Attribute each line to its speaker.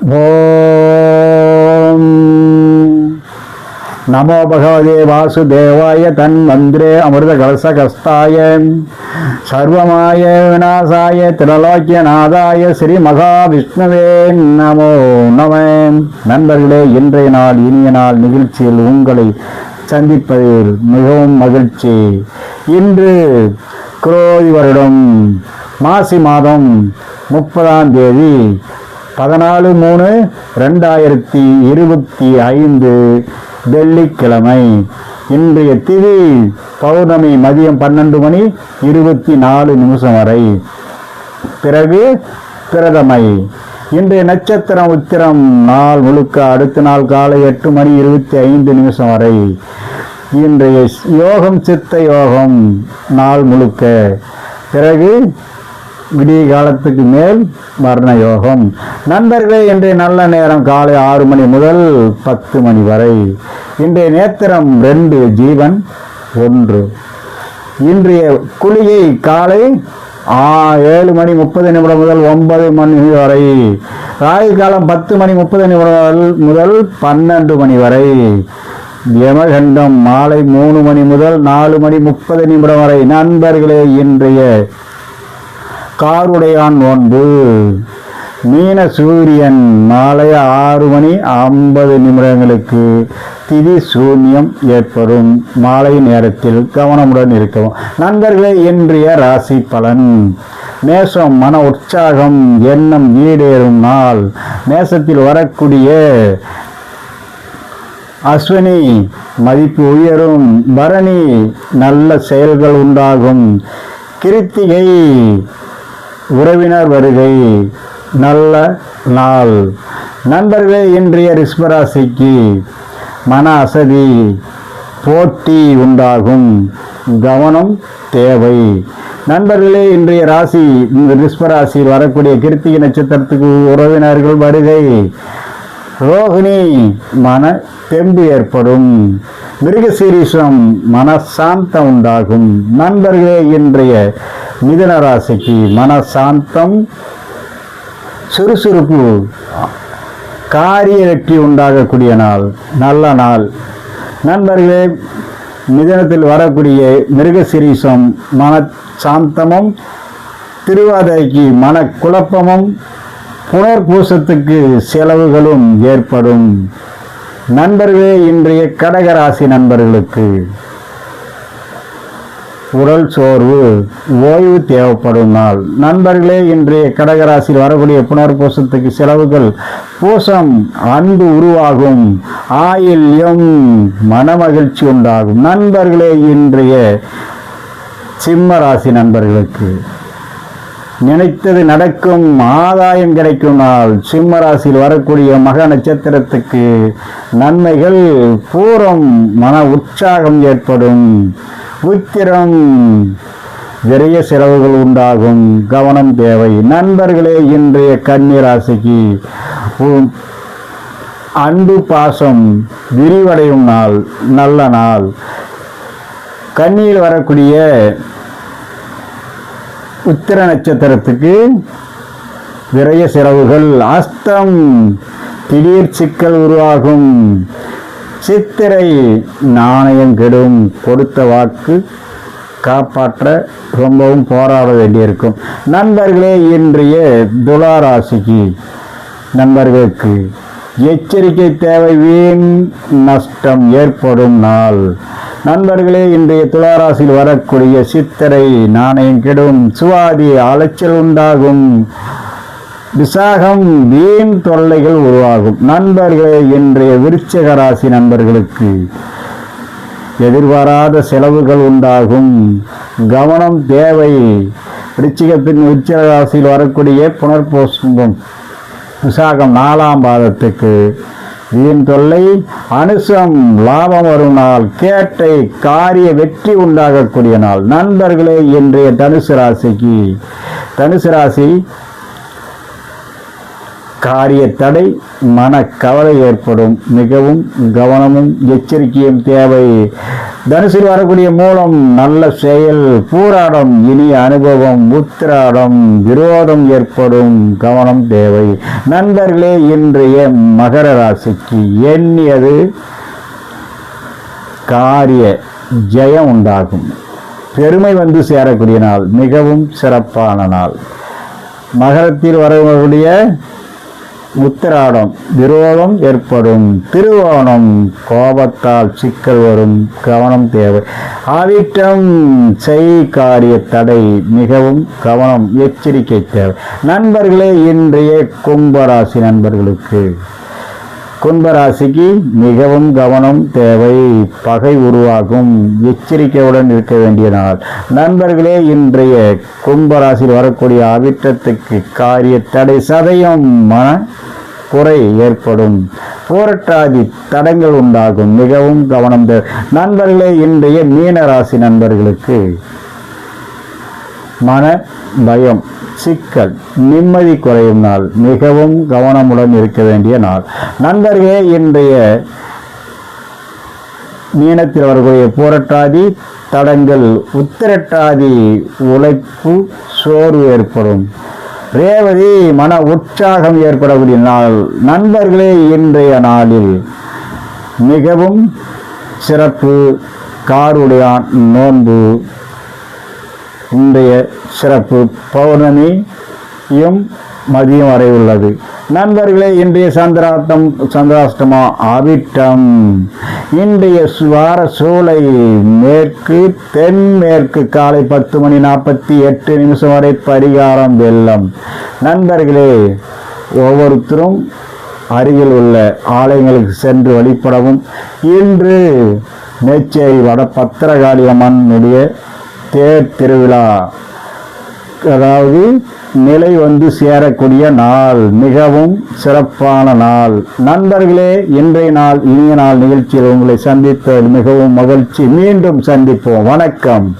Speaker 1: ஓம். நமோ பகவதே வாசுதேவாய தன் மந்திரே அமிர்த கலசகஸ்தாய சர்வமாய விநாசாய திரலோக்கியநாதாய ஸ்ரீ மகாவிஷ்ணுவே நமோ நம. நண்பர்களே இன்றைய நாள் இனிய நாள் நிகழ்ச்சியில் உங்களை சந்திப்பதில் மிகவும் மகிழ்ச்சி. இன்று குரோதி வருடம் மாசி மாதம் முப்பதாம் தேதி பதினாலு மூணு ரெண்டாயிரத்தி இருபத்தி ஐந்து வெள்ளிக்கிழமை இன்றைய திதி பௌர்ணமி மதியம் பன்னெண்டு மணி இருபத்தி நாலு நிமிஷம் வரை. பிறகு பிரதமை. இன்றைய நட்சத்திரம் உத்திரம் நாள் முழுக்க அடுத்த நாள் காலை எட்டு மணி இருபத்தி ஐந்து நிமிஷம் வரை. இன்றைய யோகம் சித்த யோகம் நாள் முழுக்க. பிறகு விடிய காலத்துக்கு மேல் மரண யோகம் நண்பர்களே இன்றைய நல்ல நேரம் காலை ஆறு மணி முதல் பத்து மணி வரை. இன்றைய நேத்திரம் ரெண்டு ஜீவன் ஒன்று. இன்றைய குளிகை காலை ஆ ஏழு மணி முப்பது நிமிடம் முதல் ஒன்பது மணி வரை. ராகு காலம் பத்து மணி முப்பது நிமிடம் முதல் பன்னெண்டு மணி வரை. யமகண்டம் மாலை மூணு மணி முதல் நாலு மணி முப்பது நிமிடம் வரை. நண்பர்களே இன்றைய காருடையான் நோன்பு. மீன சூரியன் மாலை ஆறு மணி ஐம்பது நிமிடங்களுக்கு திதி சூன்யம் ஏற்படும். மாலை நேரத்தில் கவனமுடன் இருக்கவும். நண்பர்களே இன்றைய ராசி பலன். மேசம் மன உற்சாகம் எண்ணம் ஈடேறும் நாள். மேசத்தில் வரக்கூடிய அஸ்வினி மதிப்பு உயரும். பரணி நல்ல செயல்கள் உண்டாகும். கிருத்திகை உறவினர் வருகை நல்ல நாள். நண்பர்களே இன்றைய ரிஷ்மராசிக்கு மன அசதி போட்டி உண்டாகும். கவனம் தேவை. நண்பர்களே இன்றைய ராசி இந்த வரக்கூடிய கிருத்திகை நட்சத்திரத்துக்கு உறவினர்கள் வருகை. ரோகிணி மன தெம்பு ஏற்படும். மிருகசீரிஷம் மனசாந்தம் உண்டாகும். நண்பர்களே இன்றைய மிதன ராசிக்கு மனசாந்தம் சுறுசுறுப்பு காரிய வெற்றி உண்டாகக்கூடிய நாள் நல்ல நாள். நண்பர்களே மிதனத்தில் வரக்கூடிய மிருகசிரீசம் மன சாந்தமும் திருவாதிரைக்கு மன குழப்பமும் புனர்பூசத்துக்கு செலவுகளும் ஏற்படும். நண்பர்களே இன்றைய கடகராசி நண்பர்களுக்கு உடல் சோர்வு ஓய்வு தேவைப்படும் நாள். நண்பர்களே இன்றைய கடகராசியில் வரக்கூடிய புனர்பூசத்துக்கு செலவுகள் பூசம் அன்பு உருவாகும். ஆயில்யம் மனமகிழ்ச்சி உண்டாகும். நண்பர்களே இன்றைய சிம்ம ராசி நண்பர்களுக்கு நினைத்தது நடக்கும் ஆதாயம் கிடைக்கும் நாள். சிம்ம ராசியில் வரக்கூடிய மக நட்சத்திரத்துக்கு நன்மைகள் பூரம் மன உற்சாகம் ஏற்படும். உத்திரம் விரைய செலவுகள் உண்டாகும். கவனம் தேவை. நண்பர்களே இன்றைய கன்னிராசிக்கு அன்பு பாசம் விரிவடையும் நாள் நல்ல நாள். கண்ணியில் வரக்கூடிய உத்திர நட்சத்திரத்துக்கு விரைய செலவுகள். அஸ்தம் திடீர் சிக்கல் உருவாகும். சித்திரை நாணயம் கெடும் கொடுத்த வாக்கு காப்பாற்ற ரொம்பவும் போராட வேண்டியிருக்கும். நண்பர்களே இன்றைய துளாராசிக்கு நண்பர்களுக்கு எச்சரிக்கை தேவை வீண் நஷ்டம் ஏற்படும் நாள். நண்பர்களே இன்றைய துளாராசியில் வரக்கூடிய சித்திரை நாணயம் கெடும் சுவாதி அலைச்சல் உண்டாகும். விசாகம் வீண் தொல்லைகள் உருவாகும். நண்பர்களே இன்றைய விருச்சக ராசி நண்பர்களுக்கு எதிர்பாராத செலவுகள் உண்டாகும். கவனம் தேவை. விருச்சிகத்தின் விருச்சிக ராசியில் வரக்கூடிய புனர்போசம் விசாகம் நாலாம் பாதத்துக்கு. வீண் தொல்லை அனுசம் லாபம் வரும் நாள் கேட்டை காரிய வெற்றி உண்டாகக்கூடிய நாள். நண்பர்களே இன்றைய தனுசு ராசிக்கு தனுசு ராசி காரிய தடை மன கவலை ஏற்படும். மிகவும் கவனமும் எச்சரிக்கையும் தேவை. தனுசில் வரக்கூடிய மூலம் நல்ல செயல் பூராடம் இனிய அனுபவம் உத்திராடம் விரோதம் ஏற்படும். கவனம் தேவை. நண்பர்களே இன்றைய மகர ராசிக்கு எண்ணியது காரிய ஜெயம் உண்டாகும். பெருமை வந்து சேரக்கூடிய நாள் மிகவும் சிறப்பான நாள். மகரத்தில் வரக்கூடிய உத்திராடம் விரோதம் ஏற்படும். திருவோணம் கோபத்தால் சிக்கல் வரும். கவனம் தேவை. ஆவிட்டம் செய் காரிய தடை மிகவும் கவனம் எச்சரிக்கை தேவை. நண்பர்களே இன்றைய கும்பராசி நண்பர்களுக்கு கும்பராசிக்கு மிகவும் கவனம் தேவை. பகை உருவாகும். எச்சரிக்கையுடன் இருக்க வேண்டிய நாள். நண்பர்களே இன்றைய கும்பராசியில் வரக்கூடிய அவிட்டத்துக்கு காரிய தடை சதயம் மன குறை ஏற்படும். போராட்டாதி தடங்கள் உண்டாகும். மிகவும் கவனம் தேவை. நண்பர்களே இன்றைய மீனராசி நண்பர்களுக்கு மன பயம் சிக்கல் நிம்மதி குறையும் நாள் மிகவும் கவனமுடன் இருக்க வேண்டிய நாள். நண்பர்களே இன்றைய மீனத்தில் வரக்கூடிய போராட்டாதி தடங்கள் உத்திரட்டாதி உழைப்பு சோர்வு ஏற்படும். ரேவதி மன உற்சாகம் ஏற்படக்கூடிய நாள். நண்பர்களே இன்றைய நாளில் மிகவும் சிறப்பு காருடைய நோன்பு இன்றைய சிறப்பு பௌர்ணமியும் மதியம் வரை உள்ளது. நண்பர்களே இன்றைய சந்திராட்டம் சந்திராஷ்டமா அவிட்டம் இன்றைய வார சூளை மேற்கு தென்மேற்கு காலை பத்து மணி நாற்பத்தி எட்டு நிமிஷம் வரை பரிகாரம் வெள்ளம் நண்பர்களே ஒவ்வொருத்தரும் அருகில் உள்ள ஆலயங்களுக்கு சென்று வழிபடவும். இன்று மேச்சேரி வட பத்திரகாளி அம்மனுடைய தேர் திருவிழா அதாவது நிலை வந்து சேரக்கூடிய நாள் மிகவும் சிறப்பான நாள். நண்பர்களே இன்றைய நாள் இனிய நாள் நிகழ்ச்சியில் உங்களை சந்தித்ததில் மிகவும் மகிழ்ச்சி. மீண்டும் சந்திப்போம். வணக்கம்.